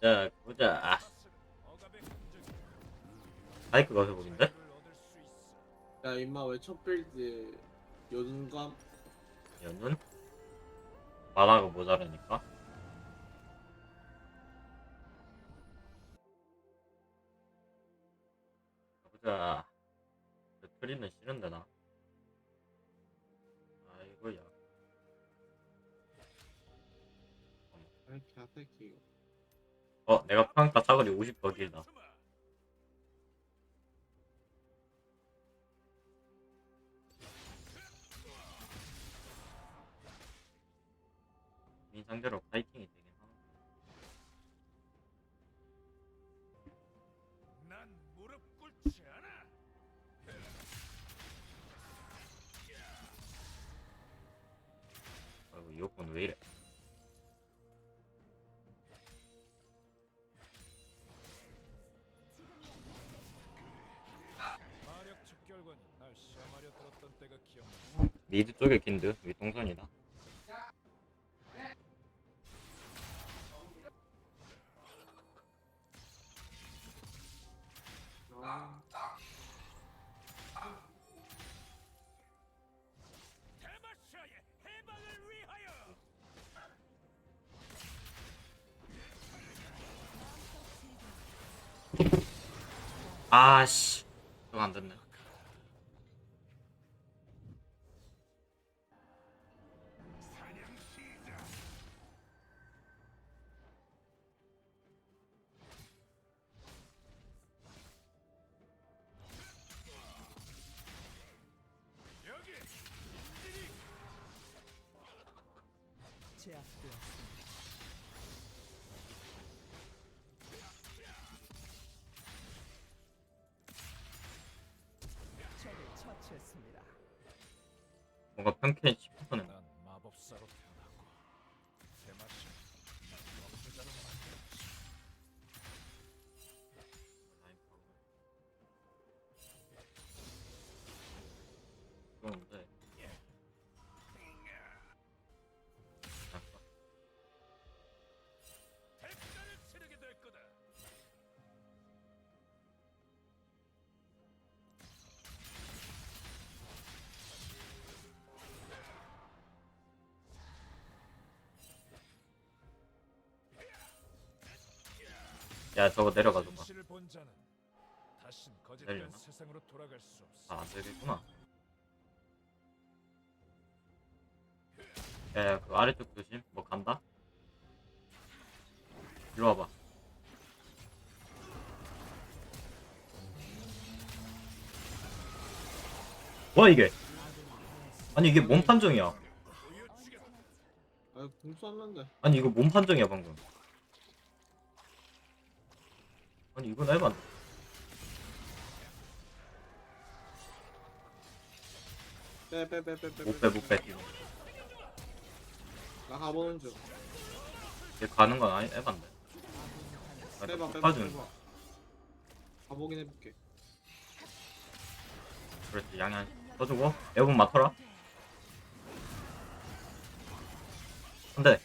자 보자. 아, 바이크가 회복인데? 야 임마 왜 첫 빌드 요즘감? 연운? 만화가 모자라니까? 보자. 배터리는 싫은데 나. 아이고야. 아이 개새끼 이거 어 내가 평타 사거리 50더 길다. 이 상대로 파이팅이 되긴 않아. 아이고 이어폰 왜 이래 미드 쪽에 긴드 윗동선이다. 아씨 그거 안 됐네 뭔가 평캔 10%는 난 마법사로 태어났고 야 저거 내려가줘봐 다신 거짓된 내려나? 아 안되겠구나. 야야 그 아래쪽 조심. 뭐 간다? 이리 와봐. 뭐야 이게? 아니 이게 몸 판정이야. 아, 공 쐈는데. 아니 이거 몸 판정이야 방금 아니 이건 해봐 빼, 빼, 빼, 빼, 빼. 못빼 못빼 나 가보는 중. 얘 가는 건 아니 에반데 아, 빼봐, 빼봐, 빼봐. 가보긴 해볼게. 그렇지 양이 한 써주고 에본 맡아라 안돼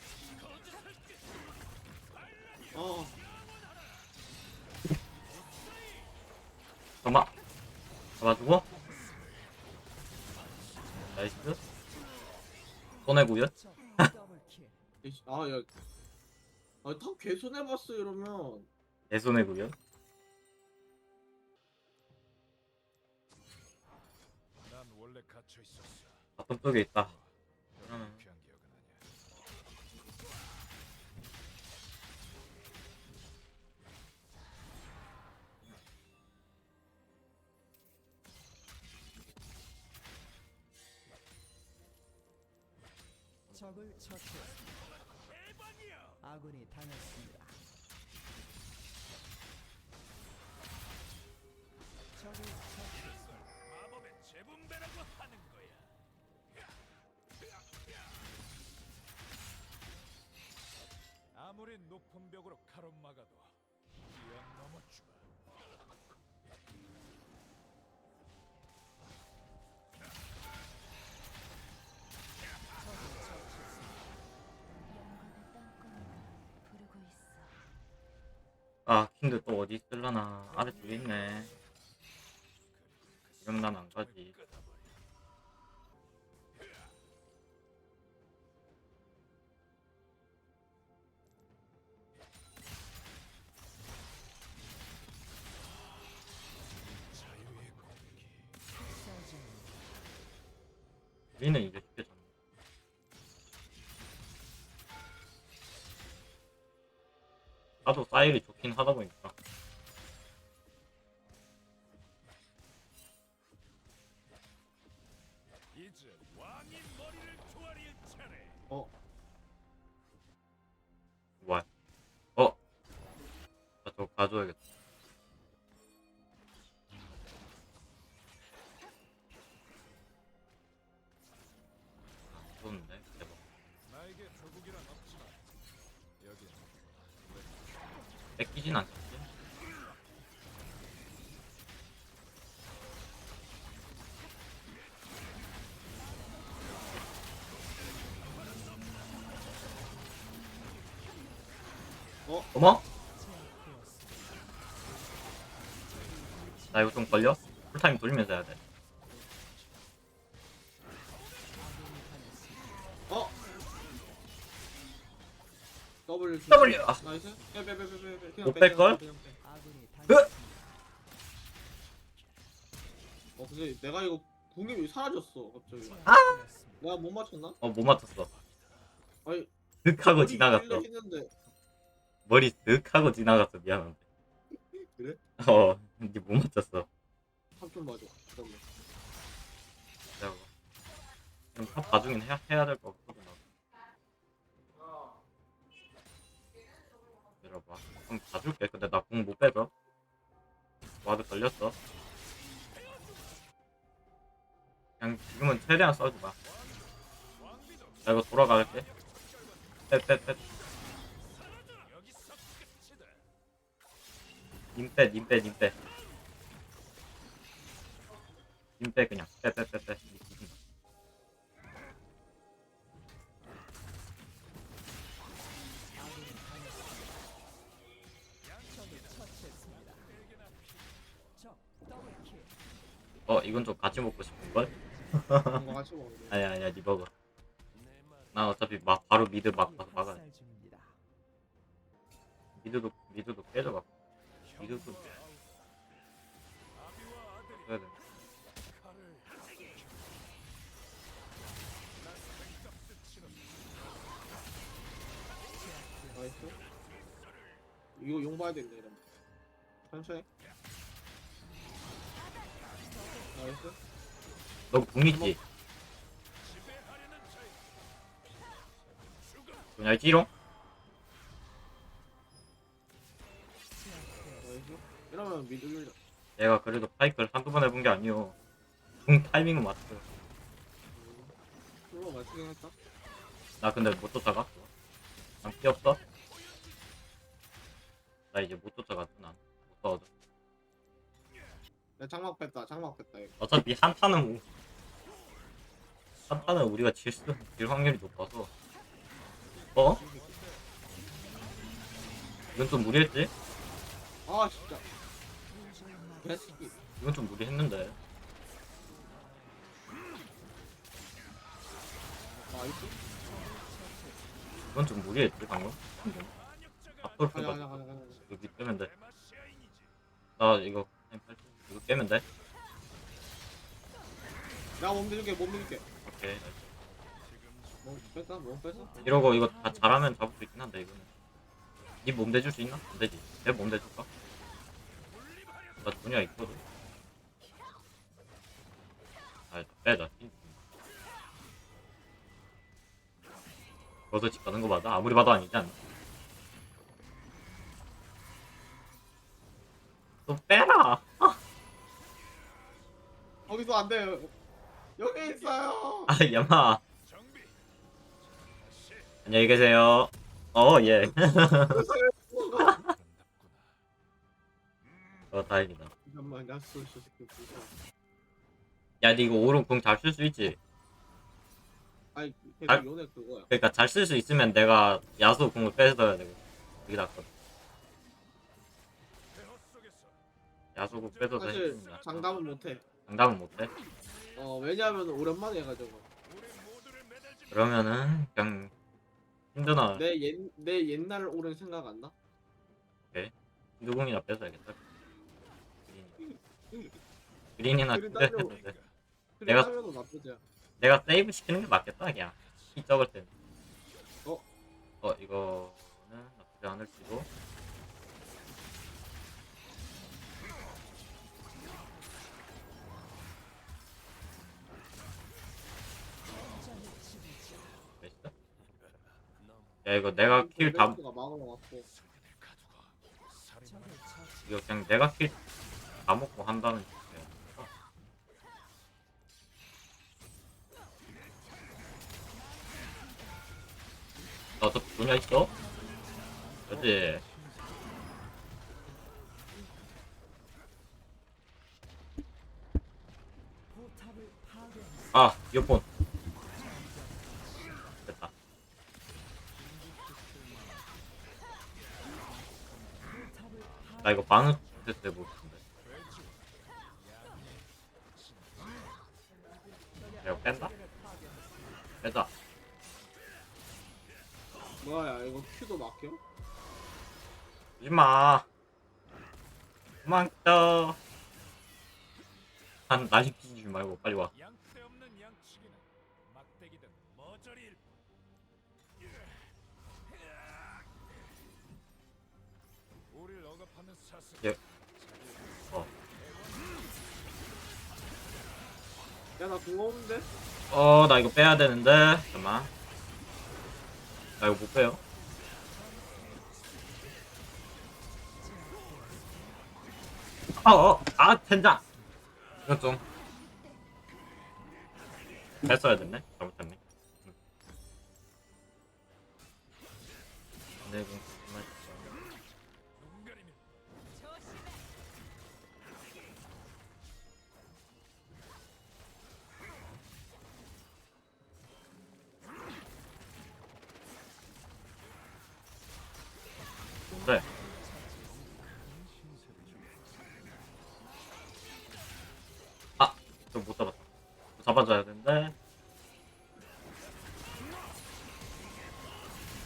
잡아주고 나이스 손해구요 이씨, 아, 야. 아, 탑 개손해봤어, 이러면. 내 손해구요 난 원래 갇혀 있었어. 바텀 쪽에 있다 그러면 적을 처치했습니다. 아군이 당했습니다. 적을 처치했습니다. 마법의 재분배라고 하는 거야. 아무리 높은 벽으로 가로막아도 뛰어넘어 주마. 아 킨드 또 어디 있을라나. 아래쪽에 있네. 이러면 난 안 가지. 사정 우리는 이제 잡 나도 사일이 좋긴 하다 보니까 뺏기진 않겠지? 어? 어머? 나 이거 좀 걸려? 풀타임 돌리면서 해야 돼 W 키. W, 아. 나이스 빼 빼 빼 빼빼 그냥 못 빼, 뺄걸? 그냥 빼, 그냥 빼. 아군이 당했습니다. 어 근데 내가 이거 궁이 왜 사라졌어 갑자기 제압되었습니다. 내가 못 맞췄나? 어 못 맞췄어 아니 득 하고 머리 지나갔어 했는데 머리 득 하고 지나갔어 미안한데 그래? 어 이게 못 맞췄어 합좀 맞아 잠깐만 그럼 탑 봐주긴 해야, 해야 될것 같거든 기다려봐. 그럼 봐줄게. 근데 나궁못 빼줘 와드 걸렸어. 그냥 지금은 최대한 써주마 나 이거 돌아갈게 끝이다. 님빼 님빼 님빼. 님빼 그냥. 빼빼빼빼 이건 좀 같이 먹고 싶은걸? 뭔가 같이 먹는데 아니야 아니야 니 먹어. 나 어차피 막 바로 미드 막 가서 막아. 미드도 미드도 깨져가 미드도. 돼. 나이스. 이거 용 봐야 된다 이러면. 천천히 너궁 있지? 그냥 찌롱? 제압되었습니다. 나이스 이러면 미드 밀자 내가 그래도 파이크를 한두 번 해본 게 아니오 궁 타이밍은 맞어 풀로 맞추긴 했다 나 근데 못 쫓아가 난 피 없어? 나 이제 못 쫓아가지 난못 싸워도 내 장막 뺐다 장막 뺐다 이거. 어차피 한타는 우- 한타는 우리가 질, 수, 질 확률이 높아서. 어? 이건 좀 무리했지? 아 진짜. 개새끼. 이건 좀 무리했는데. 나이스 이건 좀 무리했지 방금? 앞으로 가자 가자 가 가자 가자 여기 빼면 돼나 이거 타임 팔 이거 빼면 돼? 내가 몸 밀게 몸 밀게 오케이 몸 뺐어 몸 뺐어 이러고 이거 다 잘하면 잡을 수 있긴 한데 이거는 니 몸 대줄 수 있나? 안 되지 내 몸 대줄까? 나 분야 있거든 아 빼자 너도 집 가는 거 맞아? 아무리 봐도 아니지 않나? 안 돼요 여기 있어요 아 야마 안녕히 계세요 어예 어 다행이다 잠깐만 야, 니 이거 오른 궁 잘 쓸 수 있지? 아니 아. 걔 요네 그거야 그러니까 잘 쓸 수 있으면 내가 야수 궁을 빼서야 되고 그게 낫거든. 야소국 빼도 사실 되겠습니다. 장담은 못해. 장담은 못해. 어 왜냐하면 오랜만에 해가지고 그러면은 그냥 힘드나 내, 옛, 내 옛날 오랜 생각 안 나? 누궁이나 뺏어야겠다. 그린. 그린이나 그린 했는데 그래 내가- 나쁘지 않아. 내가 세이브 시키는 게 맞겠다 그냥 키 적을 때. 어? 어 이거는 나쁘지 않을지도. 야 이거 내가 킬다가 막아놓았고 적을 처치. 이거 그냥 내가 킬 다 먹고 한다는. 나 어차피 분야 있어? 그지? 아, 이어폰. 나 이거 반응 테스트 해보겠는데. 이거 뺀다? 빼자. 뭐야 이거 큐도 막혀? 이마. 그만 떠. 한 날리키지 말고 빨리 와. 예. 어. 야 나 궁 없는데? 어, 나 이거 빼야 되는데. 잠깐만. 나 이거 못 빼요. 어, 어, 아, 된장. 이건 좀. 뺐어야 됐네. 잘못했네. 응. 네, 이 잡아줘야 되는데.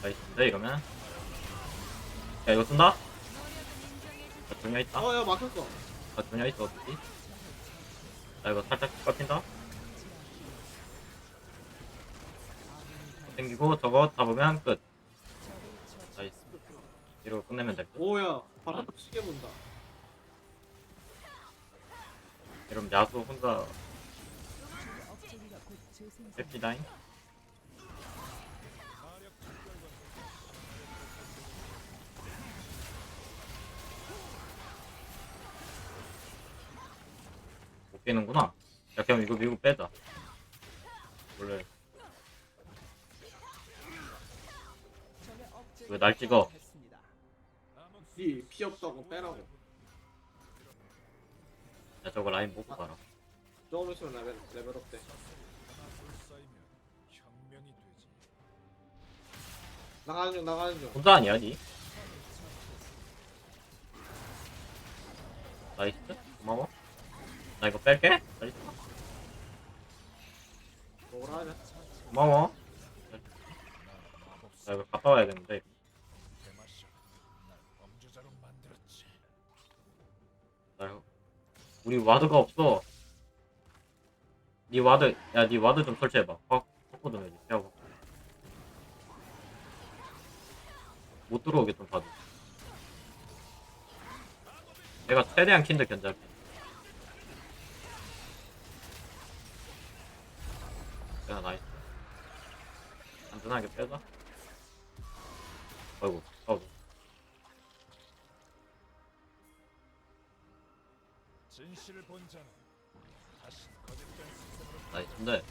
나이스인데 이러면. 야 이거 쓴다? 아, 두냐 있다. 어 야 막혔어. 아, 두냐 있어 어떻게? 나 이거 살짝 꺾인다. 땡기고 저거 잡으면 끝. 나이스. 이러고 끝내면 될 듯. 오 야 바로 시계 본다. 이러면 야수 혼자 직결과 못 깨는구나. 야, 그럼 이거 미국 빼자. 원래 억제기가 왜날 찍어? 암흑 니피 없다고 빼라고. 야 저거 라인 먹고 가라. 조금 있으면 레벨 레벨업 돼. 나가는 중 나가는 중. 혼자 아니야 니? 나이스. 고마워. 나 이거 뺄게. 나이스. 뭐라 하냐? 고마워. 나 이거 갔다 와야겠는데. 만들었지. 나 이거 우리 와드가 없어. 니 와드, 야, 니 와드 좀 설치해봐. 어, 확보 좀 해줘. 피하고. 못 들어오게 좀 봐줘. 내가 최대한 킨드 견제할게. 야, 나이스. 안전하게 빼자. 아이고, 아이고. 진실을 본 자는 다시 거짓된 세상으로 나이스인데.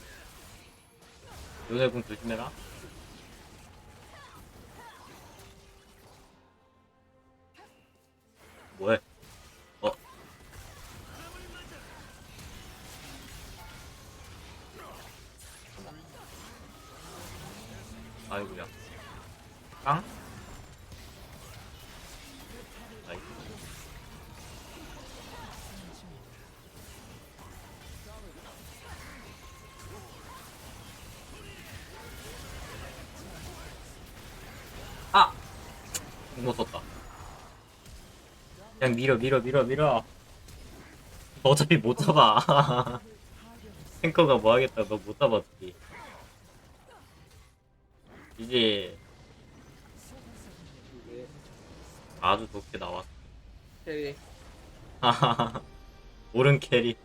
요네궁 조심해라. 뭐해? 어? 아이고야. 깡? 그냥 밀어 밀어 밀어 밀어. 어차피 못 잡아. 탱커가 뭐 하겠다. 너 못 잡아 어차피. 이제 아주 좋게 나왔어. 캐리 오른 캐리.